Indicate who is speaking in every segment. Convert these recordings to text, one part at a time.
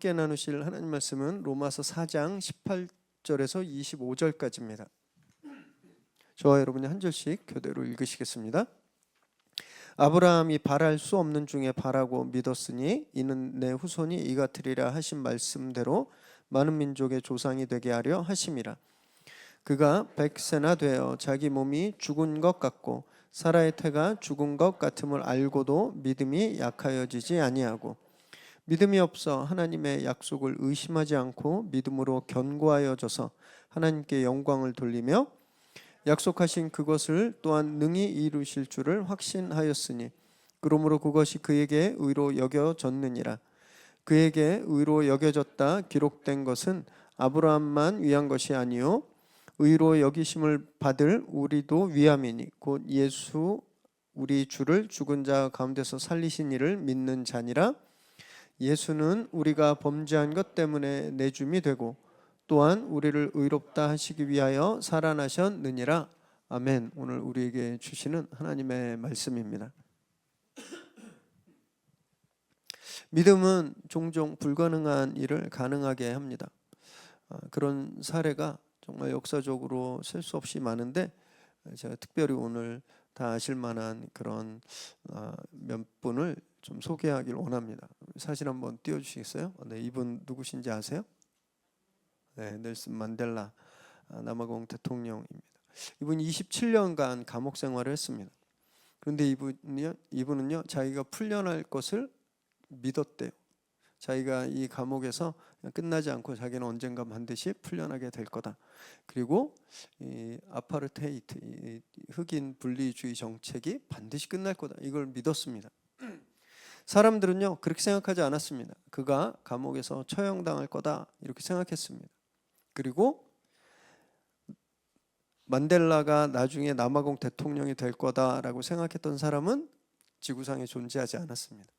Speaker 1: 함께 나누실 하나님 말씀은 로마서 4장 18절에서 25절까지입니다. 저와 여러분이 한 절씩 교대로 읽으시겠습니다. 아브라함이 바랄 수 없는 중에 바라고 믿었으니 이는 내 후손이 이 같으리라 하신 말씀대로 많은 민족의 조상이 되게 하려 하심이라. 그가 백세나 되어 자기 몸이 죽은 것 같고 사라의 태가 죽은 것 같음을 알고도 믿음이 약하여지지 아니하고 믿음이 없어 하나님의 약속을 의심하지 않고 믿음으로 견고하여져서 하나님께 영광을 돌리며 약속하신 그것을 또한 능히 이루실 줄을 확신하였으니 그러므로 그것이 그에게 의로 여겨졌느니라. 그에게 의로 여겨졌다 기록된 것은 아브라함만 위한 것이 아니요 의로 여기심을 받을 우리도 위함이니 곧 예수 우리 주를 죽은 자 가운데서 살리신 이를 믿는 자니라 예수는 우리가 범죄한 것 때문에 내줌이 되고 또한 우리를 의롭다 하시기 위하여 살아나셨느니라. 아멘. 오늘 우리에게 주시는 하나님의 말씀입니다. 믿음은 종종 불가능한 일을 가능하게 합니다. 아, 그런 사례가 정말 역사적으로 셀 수 없이 많은데 제가 특별히 오늘 다 아실 만한 그런 아, 몇 분을 좀 소개하길 원합니다. 사진 한번 띄워주시겠어요? 네, 이분 누구신지 아세요? 네, 넬슨 만델라 아, 남아공 대통령입니다. 이분 27년간 감옥 생활을 했습니다. 그런데 이분이요, 이분은요 자기가 풀려날 것을 믿었대요. 자기가 이 감옥에서 끝나지 않고 자기는 언젠가 반드시 풀려나게 될 거다. 그리고 이 아파르테이트, 이 흑인 분리주의 정책이 반드시 끝날 거다. 이걸 믿었습니다. 사람들은요 그렇게 생각하지 않았습니다. 그가 감옥에서 처형당할 거다 이렇게 생각했습니다. 그리고 만델라가 나중에 남아공 대통령이 될 거다라고 생각했던 사람은 지구상에 존재하지 않았습니다.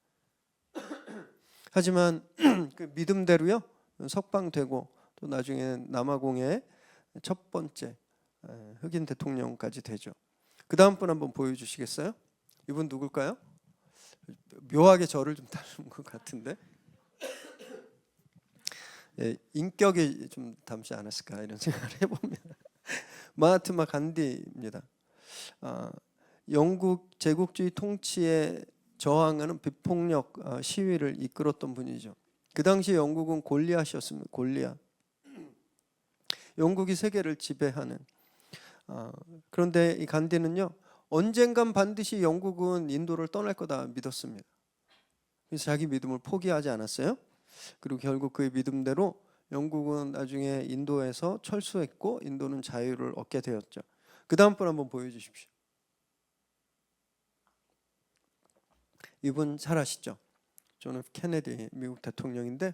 Speaker 1: 하지만 그 믿음대로요 석방되고 또 나중에 남아공의 첫 번째 에, 흑인 대통령까지 되죠. 그 다음 분 한번 보여주시겠어요? 이분 누굴까요? 묘하게 저를 좀 닮은 것 같은데 예, 인격이 좀 닮지 않았을까 이런 생각을 해봅니다. 마하트마 간디입니다. 아, 영국 제국주의 통치에 저항하는 비폭력 어, 시위를 이끌었던 분이죠. 그 당시 영국은 골리앗이었습니다. 골리앗. 영국이 세계를 지배하는. 어, 그런데 이 간디는요 언젠간 반드시 영국은 인도를 떠날 거다 믿었습니다. 그래서 자기 믿음을 포기하지 않았어요. 그리고 결국 그의 믿음대로 영국은 나중에 인도에서 철수했고 인도는 자유를 얻게 되었죠. 그 다음 분 한번 보여주십시오. 이분 잘 아시죠? 존 F 케네디 미국 대통령인데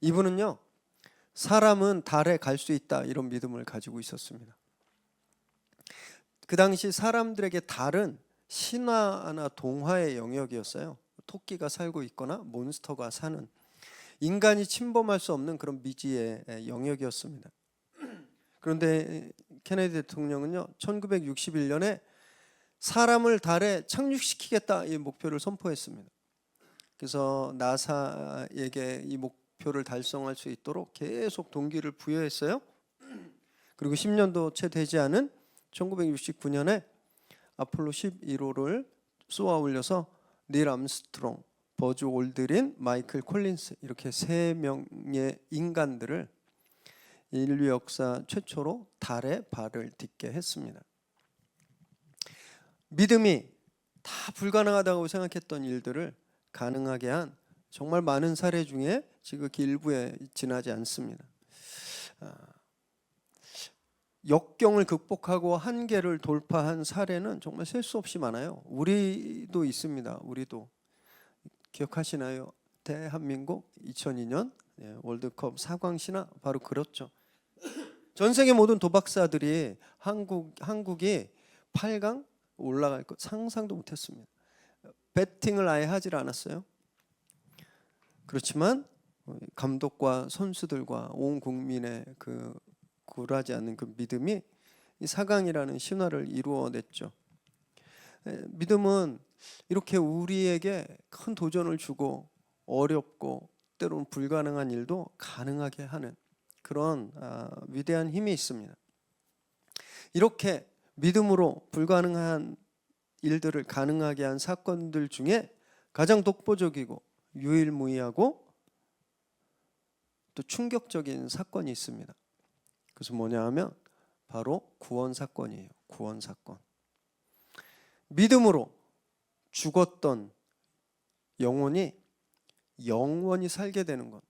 Speaker 1: 이분은요 사람은 달에 갈 수 있다 이런 믿음을 가지고 있었습니다. 그 당시 사람들에게 달은 신화나 동화의 영역이었어요. 토끼가 살고 있거나 몬스터가 사는 인간이 침범할 수 없는 그런 미지의 영역이었습니다. 그런데 케네디 대통령은요 1961년에 사람을 달에 착륙시키겠다 이 목표를 선포했습니다. 그래서 나사에게 이 목표를 달성할 수 있도록 계속 동기를 부여했어요. 그리고 10년도 채 되지 않은 1969년에 아폴로 11호를 쏘아 올려서 닐 암스트롱, 버즈 올드린, 마이클 콜린스 이렇게 세 명의 인간들을 인류 역사 최초로 달에 발을 딛게 했습니다. 믿음이 다 불가능하다고 생각했던 일들을 가능하게 한 정말 많은 사례 중에 지극히 일부에 지나지 않습니다. 아, 역경을 극복하고 한계를 돌파한 사례는 정말 셀 수 없이 많아요. 우리도 있습니다. 우리도 기억하시나요? 대한민국 2002년 예, 월드컵 사광신화 바로 그렇죠. 전 세계 모든 도박사들이 한국 한국이 8강 올라갈 것 상상도 못했습니다. 배팅을 아예 하질 않았어요. 그렇지만 감독과 선수들과 온 국민의 그 굴하지 않는 그 믿음이 이 사강이라는 신화를 이루어냈죠. 믿음은 이렇게 우리에게 큰 도전을 주고 어렵고 때로는 불가능한 일도 가능하게 하는 그런 아, 위대한 힘이 있습니다. 이렇게 믿음으로 불가능한 일들을 가능하게 한 사건들 중에 가장 독보적이고 유일무이하고 또 충격적인 사건이 있습니다. 그래서 뭐냐 하면 바로 구원 사건이에요. 구원 사건. 믿음으로 죽었던 영혼이 영원히 살게 되는 것.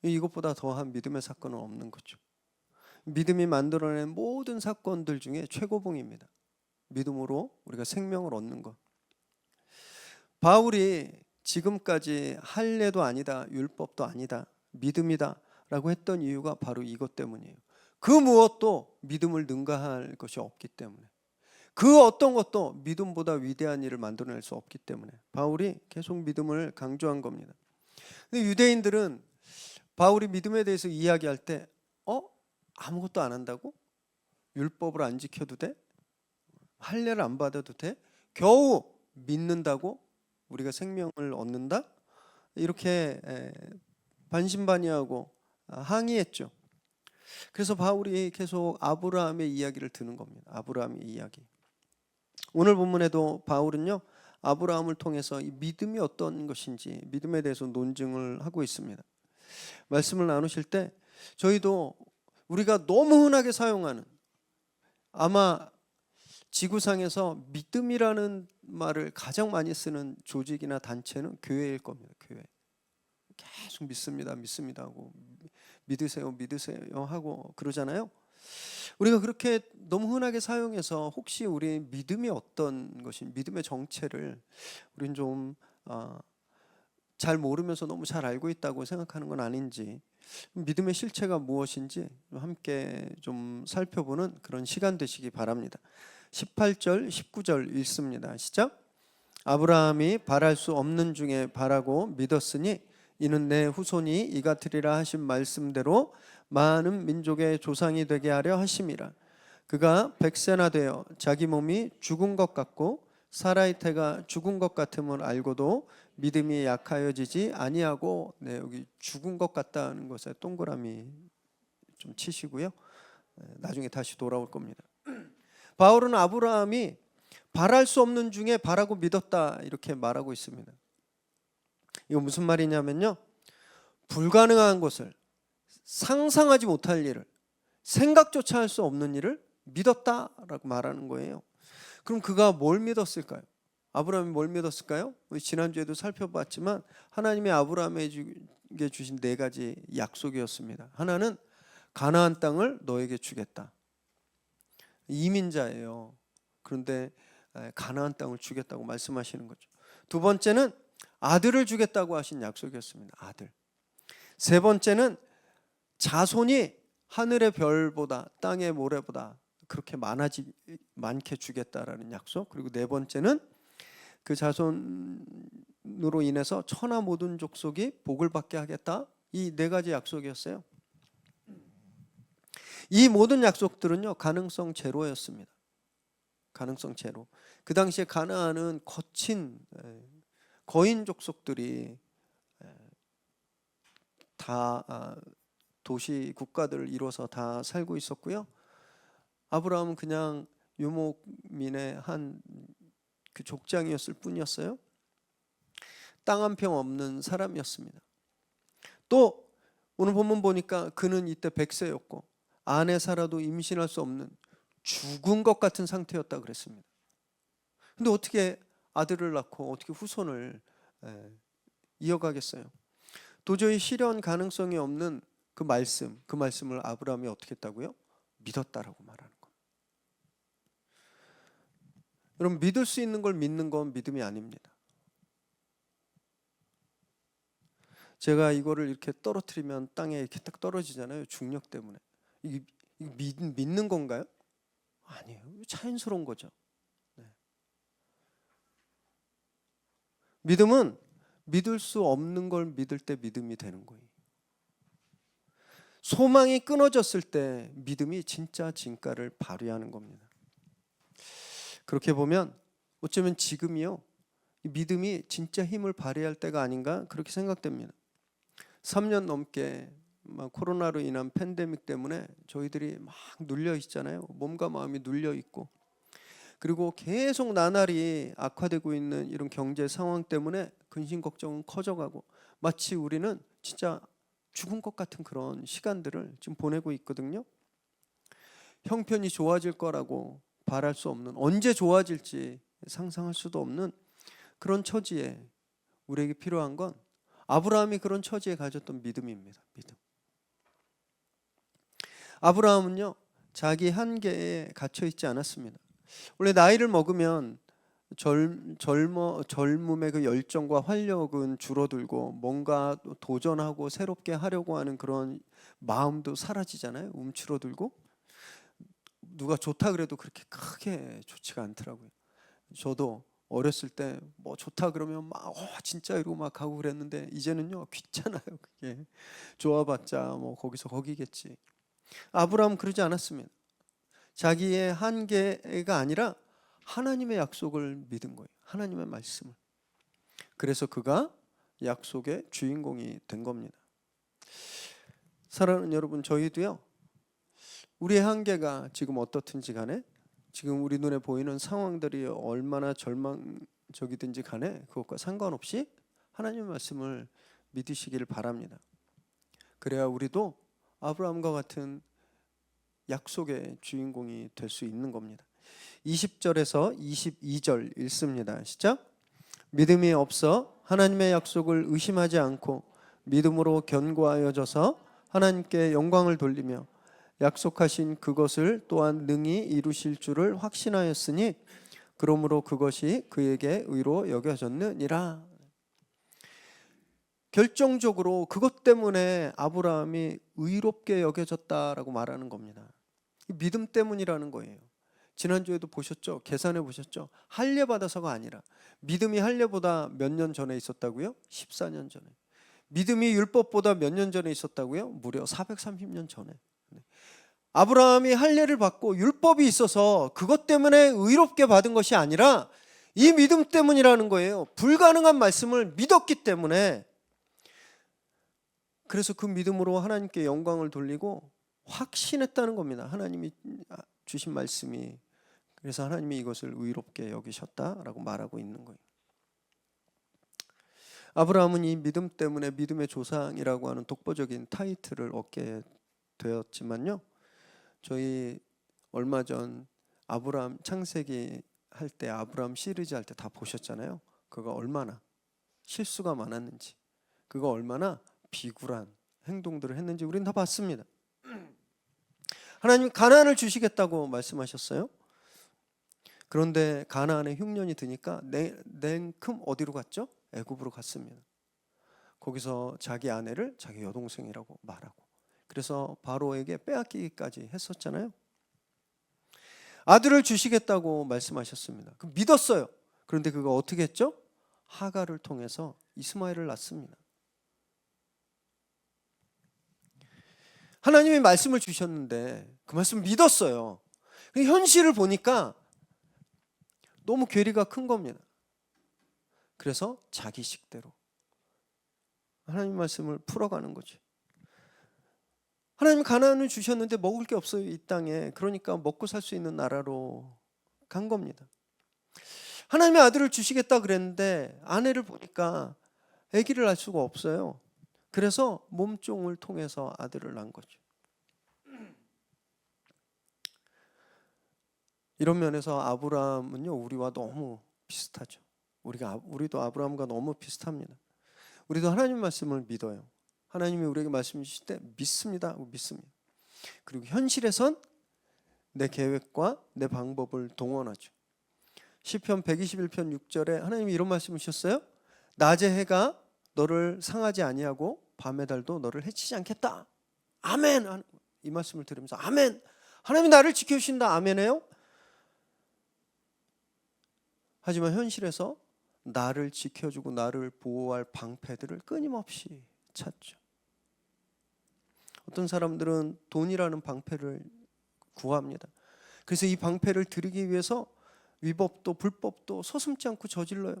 Speaker 1: 이것보다 더한 믿음의 사건은 없는 거죠. 믿음이 만들어낸 모든 사건들 중에 최고봉입니다. 믿음으로 우리가 생명을 얻는 것. 바울이 지금까지 할례도 아니다, 율법도 아니다, 믿음이다 라고 했던 이유가 바로 이것 때문이에요. 그 무엇도 믿음을 능가할 것이 없기 때문에. 그 어떤 것도 믿음보다 위대한 일을 만들어낼 수 없기 때문에 바울이 계속 믿음을 강조한 겁니다. 근데 유대인들은 바울이 믿음에 대해서 이야기할 때, 어 아무것도 안 한다고? 율법을 안 지켜도 돼? 할례를 안 받아도 돼? 겨우 믿는다고 우리가 생명을 얻는다? 이렇게 에, 반신반의하고 아, 항의했죠. 그래서 바울이 계속 아브라함의 이야기를 드는 겁니다. 아브라함의 이야기. 오늘 본문에도 바울은요 아브라함을 통해서 이 믿음이 어떤 것인지 믿음에 대해서 논증을 하고 있습니다. 말씀을 나누실 때 저희도 우리가 너무 흔하게 사용하는 아마 지구상에서 믿음이라는 말을 가장 많이 쓰는 조직이나 단체는 교회일 겁니다. 교회. 계속 믿습니다. 믿습니다 하고 믿으세요. 믿으세요 하고 그러잖아요. 우리가 그렇게 너무 흔하게 사용해서 혹시 우리 믿음이 어떤 것이 믿음의 정체를 우린 좀 어, 잘 모르면서 너무 잘 알고 있다고 생각하는 건 아닌지 믿음의 실체가 무엇인지 함께 좀 살펴보는 그런 시간 되시기 바랍니다. 18절, 19절 읽습니다. 시작. 아브라함이 바랄 수 없는 중에 바라고 믿었으니 이는 내 후손이 이같으리라 하신 말씀대로 많은 민족의 조상이 되게 하려 하심이라. 그가 백세나 되어 자기 몸이 죽은 것 같고 사라의 태가 죽은 것 같음을 알고도 믿음이 약하여지지 아니하고 네, 여기 죽은 것 같다는 것에 동그라미 좀 치시고요. 네, 나중에 다시 돌아올 겁니다. 바울은 아브라함이 바랄 수 없는 중에 바라고 믿었다 이렇게 말하고 있습니다. 이거 무슨 말이냐면요. 불가능한 것을 상상하지 못할 일을 생각조차 할 수 없는 일을 믿었다라고 말하는 거예요. 그럼 그가 뭘 믿었을까요? 아브라함이 뭘 믿었을까요? 우리 지난주에도 살펴봤지만 하나님의 아브라함에게 주신 네 가지 약속이었습니다. 하나는 가나안 땅을 너에게 주겠다. 이민자예요. 그런데 가나안 땅을 주겠다고 말씀하시는 거죠. 두 번째는 아들을 주겠다고 하신 약속이었습니다. 아들. 세 번째는 자손이 하늘의 별보다 땅의 모래보다 그렇게 많아지 많게 주겠다라는 약속. 그리고 네 번째는 그 자손으로 인해서 천하 모든 족속이 복을 받게 하겠다. 이 네 가지 약속이었어요. 이 모든 약속들은요 가능성 제로였습니다. 가능성 제로. 그 당시에 가나안은 거친 거인 족속들이 다 아, 도시 국가들을 이뤄서 다 살고 있었고요. 아브라함은 그냥 유목민의 한 그 족장이었을 뿐이었어요. 땅 한 평 없는 사람이었습니다. 또 오늘 본문 보니까 그는 이때 백세였고 아내 살아도 임신할 수 없는 죽은 것 같은 상태였다 그랬습니다. 근데 어떻게 아들을 낳고 어떻게 후손을 이어가겠어요? 도저히 실현 가능성이 없는 그 말씀, 그 말씀을 아브라함이 어떻게 했다고요? 믿었다라고 말하는 거. 여러분 믿을 수 있는 걸 믿는 건 믿음이 아닙니다. 제가 이거를 이렇게 떨어뜨리면 땅에 이렇게 딱 떨어지잖아요. 중력 때문에. 이게, 믿, 믿는 건가요? 아니에요. 자연스러운 거죠. 믿음은 믿을 수 없는 걸 믿을 때 믿음이 되는 거예요. 소망이 끊어졌을 때 믿음이 진짜 진가를 발휘하는 겁니다. 그렇게 보면 어쩌면 지금이요. 믿음이 진짜 힘을 발휘할 때가 아닌가 그렇게 생각됩니다. 3년 넘게 막 코로나로 인한 팬데믹 때문에 저희들이 막 눌려 있잖아요. 몸과 마음이 눌려 있고 그리고 계속 나날이 악화되고 있는 이런 경제 상황 때문에 근심 걱정은 커져가고 마치 우리는 진짜 죽은 것 같은 그런 시간들을 지금 보내고 있거든요. 형편이 좋아질 거라고 바랄 수 없는 언제 좋아질지 상상할 수도 없는 그런 처지에 우리에게 필요한 건 아브라함이 그런 처지에 가졌던 믿음입니다. 믿음. 아브라함은요 자기 한계에 갇혀 있지 않았습니다. 원래 나이를 먹으면 젊, 젊어 젊음의 그 열정과 활력은 줄어들고 뭔가 도전하고 새롭게 하려고 하는 그런 마음도 사라지잖아요. 움츠러들고 누가 좋다 그래도 그렇게 크게 좋지가 않더라고요. 저도 어렸을 때 뭐 좋다 그러면 막 어, 진짜 이러고 막 가고 그랬는데 이제는요 귀찮아요 그게 좋아봤자 뭐 거기서 거기겠지. 아브라함 그러지 않았습니다. 자기의 한계가 아니라 하나님의 약속을 믿은 거예요. 하나님의 말씀을. 그래서 그가 약속의 주인공이 된 겁니다. 사랑하는 여러분, 저희도요. 우리의 한계가 지금 어떻든지 간에 지금 우리 눈에 보이는 상황들이 얼마나 절망적이든지 간에 그것과 상관없이 하나님의 말씀을 믿으시기를 바랍니다. 그래야 우리도 아브라함과 같은 약속의 주인공이 될 수 있는 겁니다. 20절에서 22절 읽습니다. 시작. 믿음이 없어 하나님의 약속을 의심하지 않고 믿음으로 견고하여져서 하나님께 영광을 돌리며 약속하신 그것을 또한 능히 이루실 줄을 확신하였으니 그러므로 그것이 그에게 의로 여겨졌느니라. 결정적으로 그것 때문에 아브라함이 의롭게 여겨졌다라고 말하는 겁니다. 믿음 때문이라는 거예요. 지난주에도 보셨죠? 계산해 보셨죠? 할례 받아서가 아니라 믿음이 할례보다 몇 년 전에 있었다고요? 14년 전에. 믿음이 율법보다 몇 년 전에 있었다고요? 무려 430년 전에. 네. 아브라함이 할례를 받고 율법이 있어서 그것 때문에 의롭게 받은 것이 아니라 이 믿음 때문이라는 거예요. 불가능한 말씀을 믿었기 때문에 그래서 그 믿음으로 하나님께 영광을 돌리고 확신했다는 겁니다. 하나님이 주신 말씀이 그래서 하나님이 이것을 의롭게 여기셨다라고 말하고 있는 거예요. 아브라함은 이 믿음 때문에 믿음의 조상이라고 하는 독보적인 타이틀을 얻게 되었지만요. 저희 얼마 전 아브라함 창세기 할 때 아브라함 시리즈 할 때 다 보셨잖아요. 그가 얼마나 실수가 많았는지, 그가 얼마나 비굴한 행동들을 했는지 우리는 다 봤습니다. 하나님 가나안을 주시겠다고 말씀하셨어요. 그런데 가나안에 흉년이 드니까 냉큼 어디로 갔죠? 애굽으로 갔습니다. 거기서 자기 아내를 자기 여동생이라고 말하고 그래서 바로에게 빼앗기기까지 했었잖아요. 아들을 주시겠다고 말씀하셨습니다. 그 믿었어요. 그런데 그가 어떻게 했죠? 하가를 통해서 이스마엘을 낳습니다. 하나님이 말씀을 주셨는데 그 말씀 믿었어요. 현실을 보니까 너무 괴리가 큰 겁니다. 그래서 자기 식대로 하나님 말씀을 풀어가는 거지. 하나님 가나안을 주셨는데 먹을 게 없어요 이 땅에. 그러니까 먹고 살 수 있는 나라로 간 겁니다. 하나님의 아들을 주시겠다 그랬는데 아내를 보니까 아기를 낳을 수가 없어요. 그래서 몸종을 통해서 아들을 낳은 거죠. 이런 면에서 아브라함은요 우리와 너무 비슷하죠. 우리가 우리도 아브라함과 너무 비슷합니다. 우리도 하나님 말씀을 믿어요. 하나님이 우리에게 말씀 주실 때 믿습니다. 믿습니다. 그리고 현실에선 내 계획과 내 방법을 동원하죠. 시편 121편 6절에 하나님이 이런 말씀을 주셨어요. 낮의 해가 너를 상하지 아니하고 밤의 달도 너를 해치지 않겠다. 아멘. 이 말씀을 들으면서 아멘. 하나님이 나를 지켜주신다. 아멘해요. 하지만 현실에서 나를 지켜주고 나를 보호할 방패들을 끊임없이 찾죠. 어떤 사람들은 돈이라는 방패를 구합니다. 그래서 이 방패를 들이기 위해서 위법도 불법도 서슴지 않고 저질러요.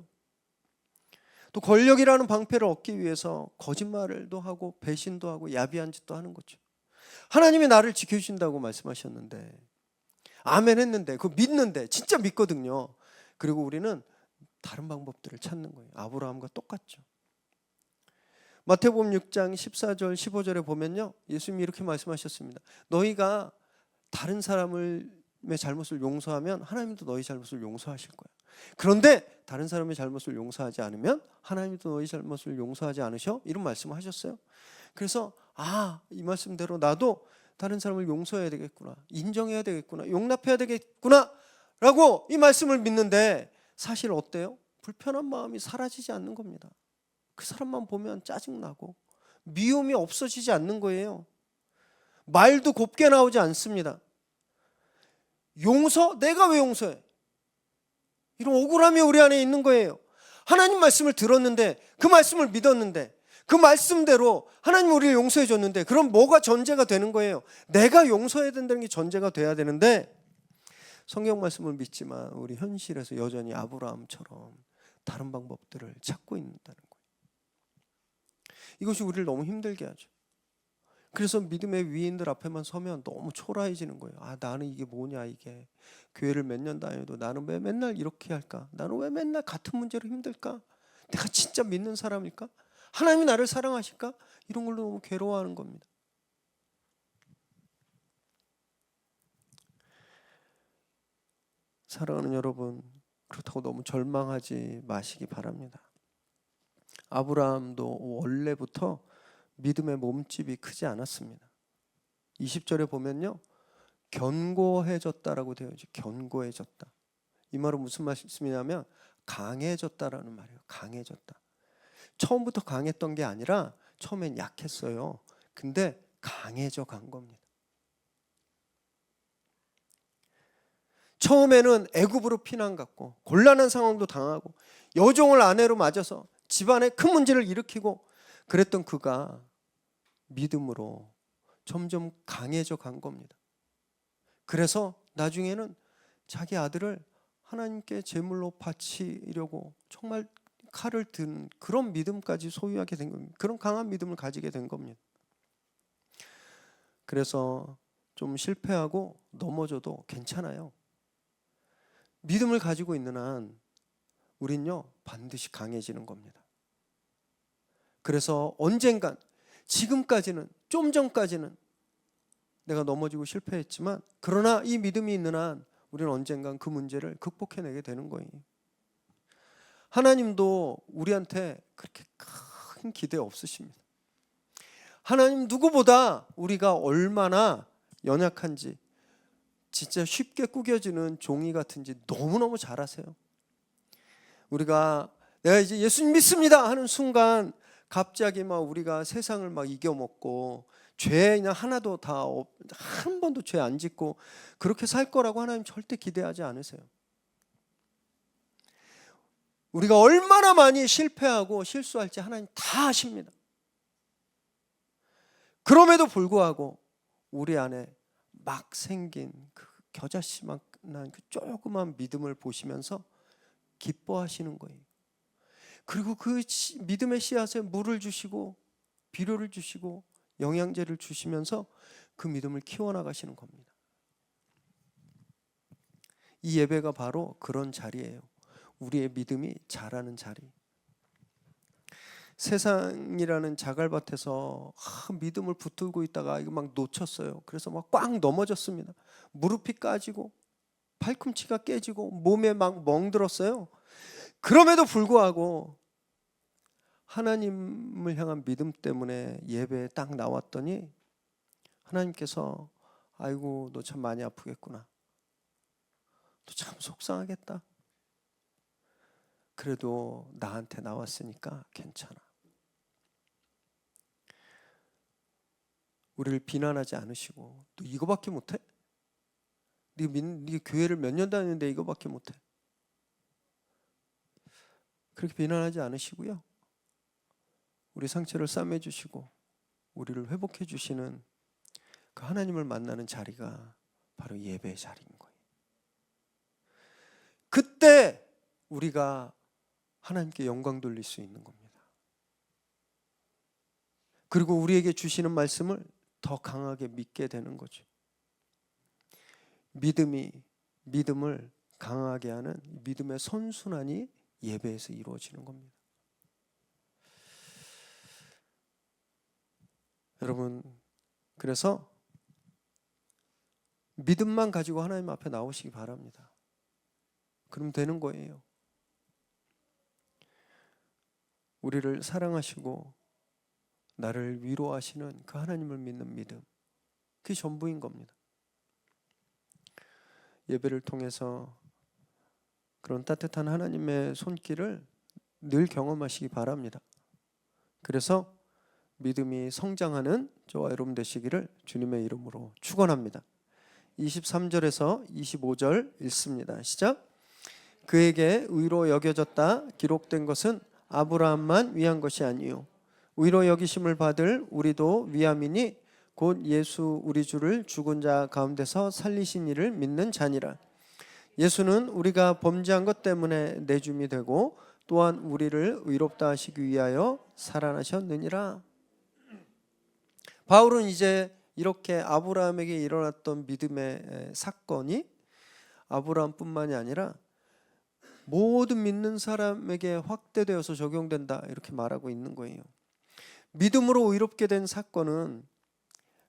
Speaker 1: 또 권력이라는 방패를 얻기 위해서 거짓말도 하고 배신도 하고 야비한 짓도 하는 거죠. 하나님이 나를 지켜주신다고 말씀하셨는데 아멘 했는데 그 믿는데 진짜 믿거든요. 그리고 우리는 다른 방법들을 찾는 거예요. 아브라함과 똑같죠. 마태복음 6장 14절 15절에 보면요. 예수님이 이렇게 말씀하셨습니다. 너희가 다른 사람을 의 잘못을 용서하면 하나님도 너희 잘못을 용서하실 거야. 그런데 다른 사람의 잘못을 용서하지 않으면 하나님도 너희 잘못을 용서하지 않으셔? 이런 말씀을 하셨어요. 그래서 아, 이 말씀대로 나도 다른 사람을 용서해야 되겠구나. 인정해야 되겠구나. 용납해야 되겠구나. 라고 이 말씀을 믿는데 사실 어때요? 불편한 마음이 사라지지 않는 겁니다. 그 사람만 보면 짜증나고 미움이 없어지지 않는 거예요. 말도 곱게 나오지 않습니다. 용서? 내가 왜 용서해? 이런 억울함이 우리 안에 있는 거예요. 하나님 말씀을 들었는데 그 말씀을 믿었는데 그 말씀대로 하나님 우리를 용서해 줬는데 그럼 뭐가 전제가 되는 거예요? 내가 용서해야 된다는 게 전제가 돼야 되는데 성경 말씀을 믿지만 우리 현실에서 여전히 아브라함처럼 다른 방법들을 찾고 있다는 거예요. 이것이 우리를 너무 힘들게 하죠. 그래서 믿음의 위인들 앞에만 서면 너무 초라해지는 거예요. 아, 나는 이게 뭐냐, 이게. 교회를 몇 년 다녀도 나는 왜 맨날 이렇게 할까? 나는 왜 맨날 같은 문제로 힘들까? 내가 진짜 믿는 사람일까? 하나님이 나를 사랑하실까? 이런 걸로 너무 괴로워하는 겁니다. 사랑하는 여러분, 그렇다고 너무 절망하지 마시기 바랍니다. 아브라함도 원래부터 믿음의 몸집이 크지 않았습니다. 20절에 보면요. 견고해졌다라고 되어 있죠. 견고해졌다. 이 말은 무슨 말씀이냐면 강해졌다라는 말이에요. 강해졌다. 처음부터 강했던 게 아니라 처음엔 약했어요. 근데 강해져 간 겁니다. 처음에는 애굽으로 피난 갔고 곤란한 상황도 당하고 여종을 아내로 맞아서 집안에 큰 문제를 일으키고 그랬던 그가 믿음으로 점점 강해져 간 겁니다. 그래서 나중에는 자기 아들을 하나님께 제물로 바치려고 정말 칼을 든 그런 믿음까지 소유하게 된 겁니다. 그런 강한 믿음을 가지게 된 겁니다. 그래서 좀 실패하고 넘어져도 괜찮아요. 믿음을 가지고 있는 한 우린요 반드시 강해지는 겁니다. 그래서 언젠간 지금까지는 좀 전까지는 내가 넘어지고 실패했지만 그러나 이 믿음이 있는 한 우리는 언젠간 그 문제를 극복해내게 되는 거예요. 하나님도 우리한테 그렇게 큰 기대 없으십니다. 하나님 누구보다 우리가 얼마나 연약한지 진짜 쉽게 꾸겨지는 종이 같은지 너무너무 잘 아세요. 우리가 내가 이제 예수님 믿습니다 하는 순간 갑자기 막 우리가 세상을 막 이겨먹고 죄 그냥 하나도 다 한 번도 죄 안 짓고 그렇게 살 거라고 하나님 절대 기대하지 않으세요. 우리가 얼마나 많이 실패하고 실수할지 하나님 다 아십니다. 그럼에도 불구하고 우리 안에 막 생긴 그 겨자씨만한 그 조그만 믿음을 보시면서 기뻐하시는 거예요. 그리고 그 믿음의 씨앗에 물을 주시고 비료를 주시고 영양제를 주시면서 그 믿음을 키워나가시는 겁니다. 이 예배가 바로 그런 자리예요. 우리의 믿음이 자라는 자리. 세상이라는 자갈밭에서 아, 믿음을 붙들고 있다가 이거 막 놓쳤어요. 그래서 막꽉 넘어졌습니다. 무릎이 까지고 팔꿈치가 깨지고 몸에 막 멍들었어요. 그럼에도 불구하고 하나님을 향한 믿음 때문에 예배에 딱 나왔더니 하나님께서 아이고 너 참 많이 아프겠구나. 너 참 속상하겠다. 그래도 나한테 나왔으니까 괜찮아. 우리를 비난하지 않으시고 너 이거밖에 못해? 네, 네 교회를 몇 년 다녔는데 이거밖에 못해? 그렇게 비난하지 않으시고요. 우리 상처를 싸매 주시고 우리를 회복해 주시는 그 하나님을 만나는 자리가 바로 예배의 자리인 거예요. 그때 우리가 하나님께 영광 돌릴 수 있는 겁니다. 그리고 우리에게 주시는 말씀을 더 강하게 믿게 되는 거죠. 믿음이 믿음을 강하게 하는 믿음의 선순환이 예배에서 이루어지는 겁니다. 여러분 그래서 믿음만 가지고 하나님 앞에 나오시기 바랍니다. 그럼 되는 거예요. 우리를 사랑하시고 나를 위로하시는 그 하나님을 믿는 믿음. 그게 전부인 겁니다. 예배를 통해서 그런 따뜻한 하나님의 손길을 늘 경험하시기 바랍니다. 그래서 믿음이 성장하는 저와 여러분 되시기를 주님의 이름으로 축원합니다. 23절에서 25절 읽습니다. 시작. 그에게 의로 여겨졌다 기록된 것은 아브라함만 위한 것이 아니요 의로 여기심을 받을 우리도 위함이니 곧 예수 우리 주를 죽은 자 가운데서 살리신 이를 믿는 자니라. 예수는 우리가 범죄한 것 때문에 내줌이 되고 또한 우리를 의롭다 하시기 위하여 살아나셨느니라. 바울은 이제 이렇게 아브라함에게 일어났던 믿음의 사건이 아브라함뿐만이 아니라 모든 믿는 사람에게 확대되어서 적용된다 이렇게 말하고 있는 거예요. 믿음으로 의롭게 된 사건은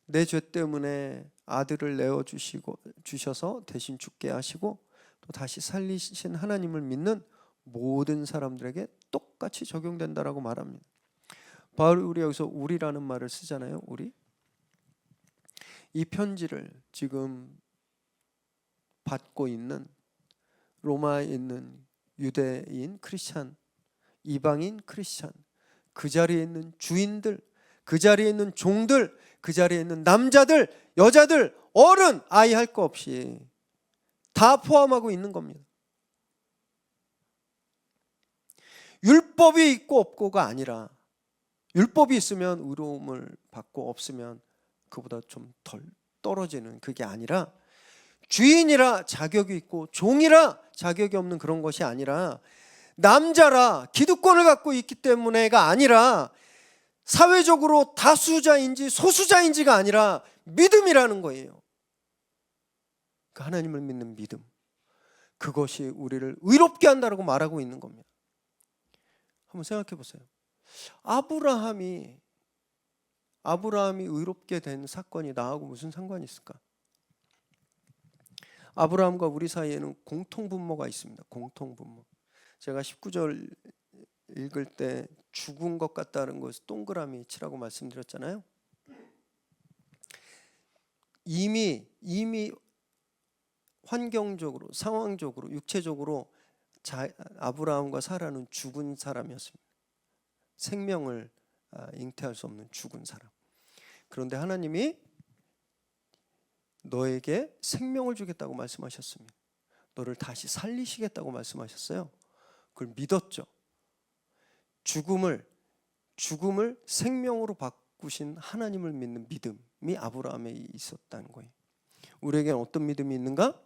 Speaker 1: 내 죄 때문에 아들을 내어 주시고 주셔서 대신 죽게 하시고 또 다시 살리신 하나님을 믿는 모든 사람들에게 똑같이 적용된다라고 말합니다. 바울 우리 여기서 우리라는 말을 쓰잖아요. 우리 이 편지를 지금 받고 있는 로마에 있는 유대인 크리스찬, 이방인 크리스찬, 그 자리에 있는 주인들, 그 자리에 있는 종들, 그 자리에 있는 남자들, 여자들, 어른, 아이 할 거 없이 다 포함하고 있는 겁니다. 율법이 있고 없고가 아니라 율법이 있으면 의로움을 받고 없으면 그보다 좀 덜 떨어지는 그게 아니라 주인이라 자격이 있고 종이라 자격이 없는 그런 것이 아니라 남자라 기득권을 갖고 있기 때문에가 아니라 사회적으로 다수자인지 소수자인지가 아니라 믿음이라는 거예요. 그 하나님을 믿는 믿음. 그것이 우리를 의롭게 한다라고 말하고 있는 겁니다. 한번 생각해 보세요. 아브라함이 아브라함이 의롭게 된 사건이 나하고 무슨 상관이 있을까? 아브라함과 우리 사이에는 공통 분모가 있습니다. 공통 분모. 제가 19절 읽을 때 죽은 것 같다는 것을 동그라미 치라고 말씀드렸잖아요. 이미 이미 환경적으로 상황적으로 육체적으로 자, 아브라함과 사라는 죽은 사람이었습니다. 생명을 아, 잉태할 수 없는 죽은 사람. 그런데 하나님이 너에게 생명을 주겠다고 말씀하셨습니다. 너를 다시 살리시겠다고 말씀하셨어요. 그걸 믿었죠. 죽음을 죽음을 생명으로 바꾸신 하나님을 믿는 믿음이 아브라함에 있었다는 거예요. 우리에게는 어떤 믿음이 있는가?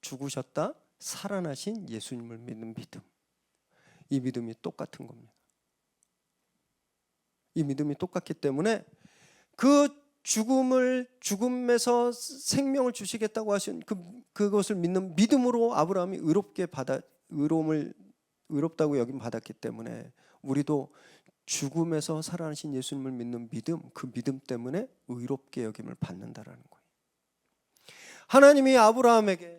Speaker 1: 죽으셨다 살아나신 예수님을 믿는 믿음. 이 믿음이 똑같은 겁니다. 이 믿음이 똑같기 때문에 그 죽음을 죽음에서 생명을 주시겠다고 하신 그 그것을 믿는 믿음으로 아브라함이 의롭게 받아 의로움을 의롭다고 여김 받았기 때문에 우리도 죽음에서 살아나신 예수님을 믿는 믿음 그 믿음 때문에 의롭게 여김을 받는다라는 거예요. 하나님이 아브라함에게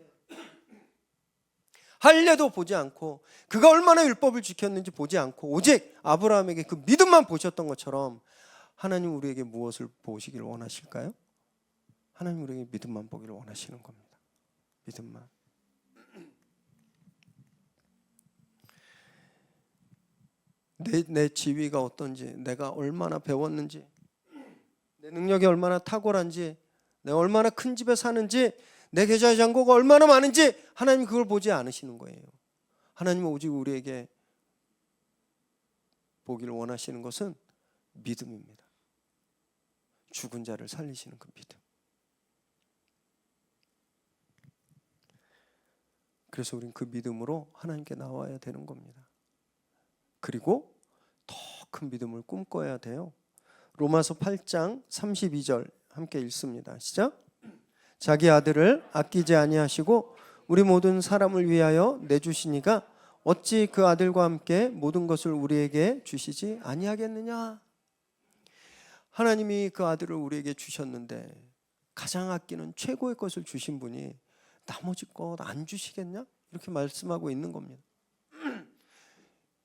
Speaker 1: 할례도 보지 않고 그가 얼마나 율법을 지켰는지 보지 않고 오직 아브라함에게 그 믿음만 보셨던 것처럼 하나님 우리에게 무엇을 보시기를 원하실까요? 하나님 우리에게 믿음만 보기를 원하시는 겁니다. 믿음만. 내, 내 지위가 어떤지, 내가 얼마나 배웠는지, 내 능력이 얼마나 탁월한지, 내가 얼마나 큰 집에 사는지, 내 계좌 잔고가 얼마나 많은지 하나님 그걸 보지 않으시는 거예요. 하나님은 오직 우리에게 보기를 원하시는 것은 믿음입니다. 죽은 자를 살리시는 그 믿음. 그래서 우리는 그 믿음으로 하나님께 나와야 되는 겁니다. 그리고 더 큰 믿음을 꿈꿔야 돼요. 로마서 8장 32절 함께 읽습니다. 시작. 자기 아들을 아끼지 아니하시고 우리 모든 사람을 위하여 내주시니가 어찌 그 아들과 함께 모든 것을 우리에게 주시지 아니하겠느냐? 하나님이 그 아들을 우리에게 주셨는데 가장 아끼는 최고의 것을 주신 분이 나머지 것 안 주시겠냐? 이렇게 말씀하고 있는 겁니다.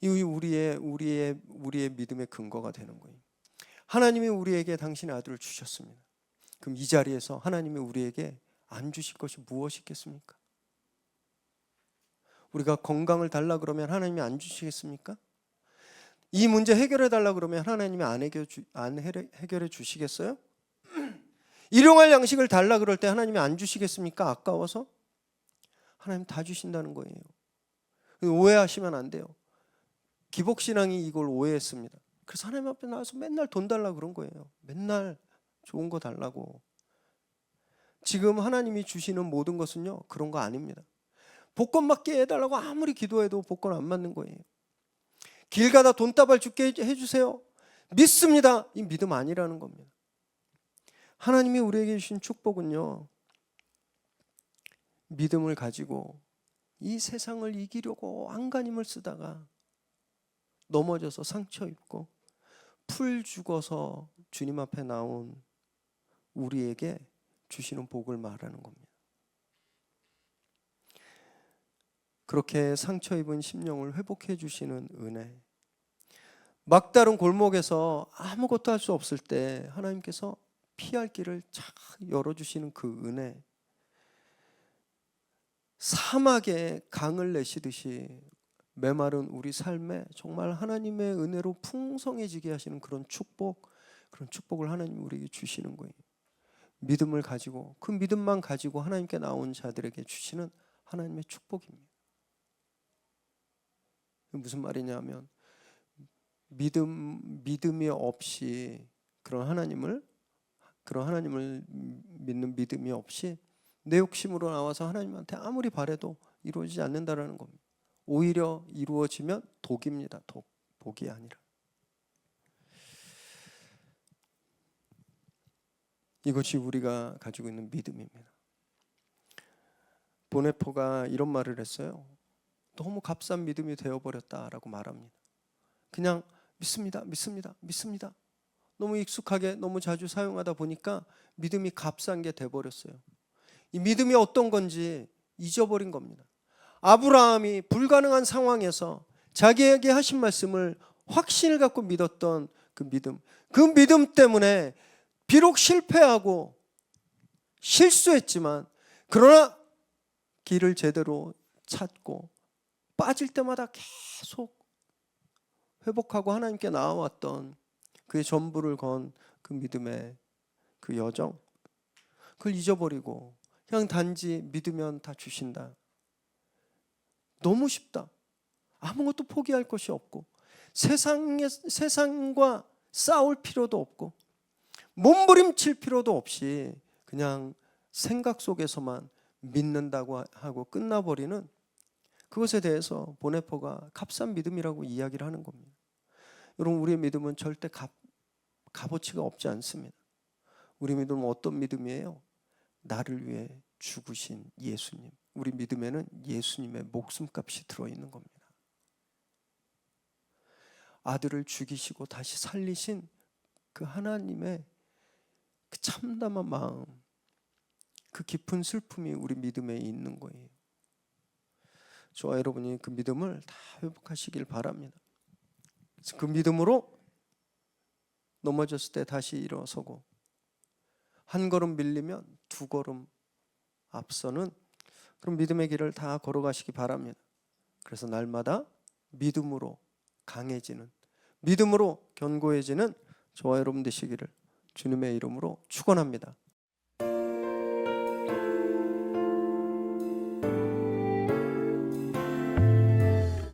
Speaker 1: 이 우리의 우리의 우리의 믿음의 근거가 되는 거예요. 하나님이 우리에게 당신의 아들을 주셨습니다. 그럼 이 자리에서 하나님이 우리에게 안 주실 것이 무엇이겠습니까? 우리가 건강을 달라 그러면 하나님이 안 주시겠습니까? 이 문제 해결해 달라 그러면 하나님이 안 해결해 주시겠어요? 일용할 양식을 달라 그럴 때 하나님이 안 주시겠습니까? 아까워서 하나님 다 주신다는 거예요. 오해하시면 안 돼요. 기복 신앙이 이걸 오해했습니다. 그래서 하나님 앞에 나와서 맨날 돈 달라 그런 거예요. 맨날 좋은 거 달라고. 지금 하나님이 주시는 모든 것은요 그런 거 아닙니다. 복권 받게 해달라고 아무리 기도해도 복권 안 맞는 거예요. 길 가다 돈다발 죽게 해주세요. 믿습니다. 이 믿음 아니라는 겁니다. 하나님이 우리에게 주신 축복은요 믿음을 가지고 이 세상을 이기려고 안간힘을 쓰다가 넘어져서 상처 입고 풀 죽어서 주님 앞에 나온 우리에게 주시는 복을 말하는 겁니다. 그렇게 상처 입은 심령을 회복해 주시는 은혜. 막다른 골목에서 아무것도 할 수 없을 때 하나님께서 피할 길을 착 열어 주시는 그 은혜. 사막에 강을 내시듯이 메마른 우리 삶에 정말 하나님의 은혜로 풍성해지게 하시는 그런 축복, 그런 축복을 하나님이 우리에게 주시는 거예요. 믿음을 가지고 그 믿음만 가지고 하나님께 나온 자들에게 주시는 하나님의 축복입니다. 무슨 말이냐면 믿음 믿음이 없이 그런 하나님을 그런 하나님을 믿는 믿음이 없이 내 욕심으로 나와서 하나님한테 아무리 바래도 이루어지지 않는다라는 겁니다. 오히려 이루어지면 독입니다. 독 복이 아니라. 이것이 우리가 가지고 있는 믿음입니다. 보네포가 이런 말을 했어요. 너무 값싼 믿음이 되어버렸다라고 말합니다. 그냥 믿습니다, 믿습니다, 믿습니다. 너무 익숙하게 너무 자주 사용하다 보니까 믿음이 값싼 게 돼버렸어요. 이 믿음이 어떤 건지 잊어버린 겁니다. 아브라함이 불가능한 상황에서 자기에게 하신 말씀을 확신을 갖고 믿었던 그 믿음, 그 믿음 때문에 비록 실패하고 실수했지만 그러나 길을 제대로 찾고 빠질 때마다 계속 회복하고 하나님께 나아왔던 그의 전부를 건 그 믿음의 그 여정 그걸 잊어버리고 그냥 단지 믿으면 다 주신다. 너무 쉽다. 아무것도 포기할 것이 없고 세상에 세상과 싸울 필요도 없고 몸부림칠 필요도 없이 그냥 생각 속에서만 믿는다고 하고 끝나버리는 그것에 대해서 보네포가 값싼 믿음이라고 이야기를 하는 겁니다. 여러분 우리의 믿음은 절대 값, 값어치가 없지 않습니다. 우리 믿음은 어떤 믿음이에요? 나를 위해 죽으신 예수님. 우리 믿음에는 예수님의 목숨값이 들어 있는 겁니다. 아들을 죽이시고 다시 살리신 그 하나님의 그 참담한 마음, 그 깊은 슬픔이 우리 믿음에 있는 거예요. 저와 여러분이 그 믿음을 다 회복하시길 바랍니다. 그 믿음으로 넘어졌을 때 다시 일어서고 한 걸음 밀리면 두 걸음 앞서는 그런 믿음의 길을 다 걸어가시기 바랍니다. 그래서 날마다 믿음으로 강해지는 믿음으로 견고해지는 저와 여러분 되시기를 주님의 이름으로 축원합니다.